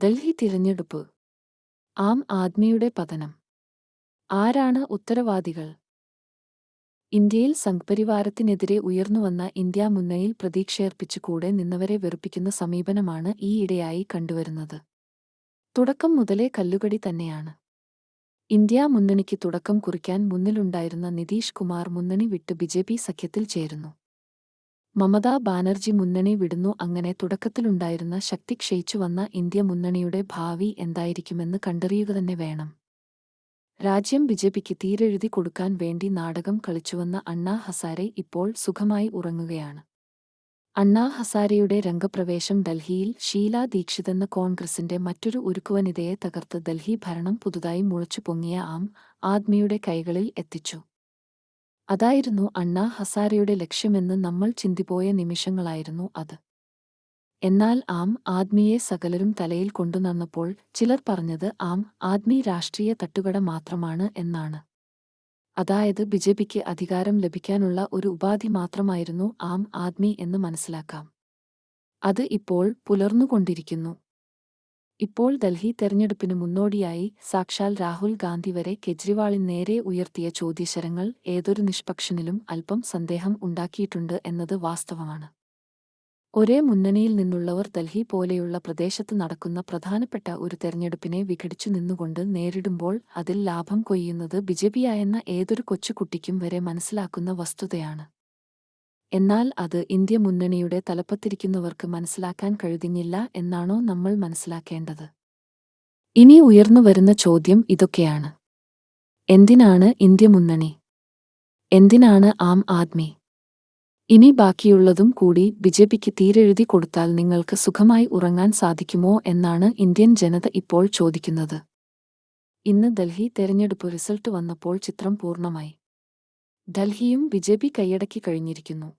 ഡൽഹി തിരഞ്ഞെടുപ്പ്. ആം ആദ്മിയുടെ പതനം. ആരാണ് ഉത്തരവാദികൾ? ഇന്ത്യയിൽ സംഘ്പരിവാരത്തിനെതിരെ ഉയർന്നുവന്ന ഇന്ത്യ മുന്നയിൽ പ്രതീക്ഷയർപ്പിച്ചു കൂടെ നിന്നവരെ വെറുപ്പിക്കുന്ന സമീപനമാണ് ഈ ഈയിടെയായി കണ്ടുവരുന്നത്. തുടക്കം മുതലേ കല്ലുകടി തന്നെയാണ്. ഇന്ത്യ മുന്നണിക്ക് തുടക്കം കുറിക്കാൻ മുന്നിലുണ്ടായിരുന്ന നിതീഷ് കുമാർ മുന്നണി വിട്ട് ബിജെപി സഖ്യത്തിൽ ചേരുന്നു. മമതാ ബാനർജി മുന്നണി വിടുന്നു അങ്ങനെ തുടക്കത്തിലുണ്ടായിരുന്ന ശക്തി ക്ഷയിച്ചു വന്ന ഇന്ത്യ മുന്നണിയുടെ ഭാവി എന്തായിരിക്കുമെന്ന് കണ്ടറിയുക തന്നെ വേണം. രാജ്യം ബിജെപിക്ക് തീരെഴുതി കൊടുക്കാൻ വേണ്ടി നാടകം കളിച്ചുവന്ന അണ്ണാ ഹസാരെ ഇപ്പോൾ സുഖമായി ഉറങ്ങുകയാണ്. അണ്ണാ ഹസാരെയുടെ രംഗപ്രവേശം ഡൽഹിയിൽ ഷീലാ ദീക്ഷിതെന്ന കോൺഗ്രസിന്റെ മറ്റൊരു ഉരുക്കുവനിതയെ തകർത്ത് ഡൽഹി ഭരണം പുതുതായി മുളച്ചു പൊങ്ങിയ ആം ആദ്മിയുടെ കൈകളിൽ എത്തിച്ചു. അതായിരുന്നു അണ്ണാ ഹസാരയുടെ ലക്ഷ്യമെന്ന് നമ്മൾ ചിന്തിപോയ നിമിഷങ്ങളായിരുന്നു അത്. എന്നാൽ ആം ആദ്മിയെ സകലരും തലയിൽ കൊണ്ടുനന്നപ്പോൾ ചിലർ പറഞ്ഞത് ആം ആദ്മി രാഷ്ട്രീയ തട്ടുകട മാത്രമാണ് എന്നാണ്. അതായത് ബി ജെ പിക്ക് അധികാരം ലഭിക്കാനുള്ള ഒരു ഉപാധി മാത്രമായിരുന്നു ആം ആദ്മി എന്ന് മനസ്സിലാക്കാം. അത് ഇപ്പോൾ പുലർന്നുകൊണ്ടിരിക്കുന്നു. ഇപ്പോൾ ഡൽഹി തെരഞ്ഞെടുപ്പിന് മുന്നോടിയായി സാക്ഷാൽ രാഹുൽ ഗാന്ധി വരെ കെജ്രിവാളിന് നേരെ ഉയർത്തിയ ചോദ്യശരങ്ങൾ ഏതൊരു നിഷ്പക്ഷനിലും അല്പം സന്ദേഹം ഉണ്ടാക്കിയിട്ടുണ്ട് എന്നത് വാസ്തവമാണ്. ഒരേ മുന്നണിയിൽ നിന്നുള്ളവർ ഡൽഹി പോലെയുള്ള പ്രദേശത്ത് നടക്കുന്ന പ്രധാനപ്പെട്ട ഒരു തെരഞ്ഞെടുപ്പിനെ വിഘടിച്ചു നിന്നുകൊണ്ട് നേരിടുമ്പോൾ അതിൽ ലാഭം കൊയ്യുന്നത് ബിജെപിയായെന്ന ഏതൊരു കൊച്ചുകുട്ടിക്കും വരെ മനസ്സിലാക്കുന്ന വസ്തുതയാണ്. എന്നാൽ അത് ഇന്ത്യ മുന്നണിയുടെ തലപ്പത്തിരിക്കുന്നവർക്ക് മനസ്സിലാക്കാൻ കഴിയുന്നില്ല എന്നാണോ നമ്മൾ മനസ്സിലാക്കേണ്ടത്? ഇനി ഉയർന്നു വരുന്ന ചോദ്യം ഇതൊക്കെയാണ്. എന്തിനാണ് ഇന്ത്യ മുന്നണി? എന്തിനാണ് ആം ആദ്മി? ഇനി ബാക്കിയുള്ളതും കൂടി ബി ജെ പിക്ക് തീരെഴുതി കൊടുത്താൽ നിങ്ങൾക്ക് സുഖമായി ഉറങ്ങാൻ സാധിക്കുമോ എന്നാണ് ഇന്ത്യൻ ജനത ഇപ്പോൾ ചോദിക്കുന്നത്. ഇന്ന് ഡൽഹി തെരഞ്ഞെടുപ്പ് റിസൾട്ട് വന്നപ്പോൾ ചിത്രം പൂർണമായി. ഡൽഹിയും ബിജെപി കൈയടക്കി കഴിഞ്ഞിരിക്കുന്നു.